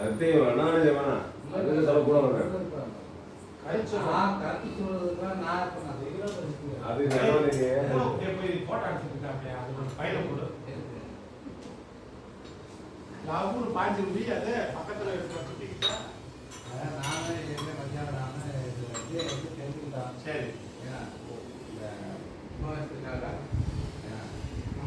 அத்தை வேணாம் இது வேணாம் அதுக்கு சொல்ல கூட வரேன் அது பாஞ்சு முடி பக்கத்துல சுட்டிக்கிட்டா என்ன மத்தியானம் சரி.